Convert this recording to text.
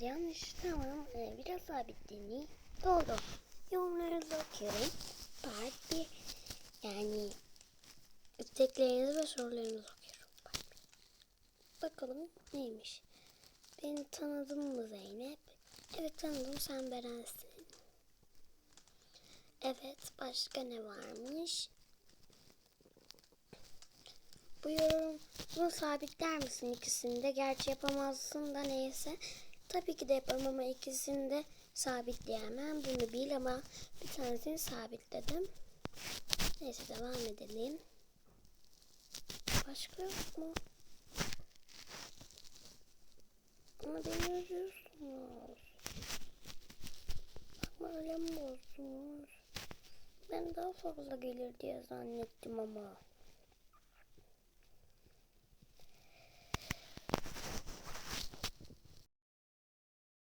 Yanlış. Tamam ee, biraz sabitliğini doğru. Yorumlarınızı okuyorum. Part bir yani isteklerinizi ve sorularınızı okuyorum. Part bir. bakalım neymiş? Beni tanıdın mı Zeynep? Evet tanıdım. Sen Beren'sin. Evet başka ne varmış? Bu yorumu sabitler misin? İkisini de? Gerçi yapamazsın da neyse. Tabii ki de yaparım ama ikisini de sabitleyemem. Bunu bil ama bir tanesini sabitledim. Neyse devam edelim. Başka yok mu? Ama beni üzüyorsunuz. Bakma öyle mi bozdunuz? Ben daha fazla gelir diye zannettim ama.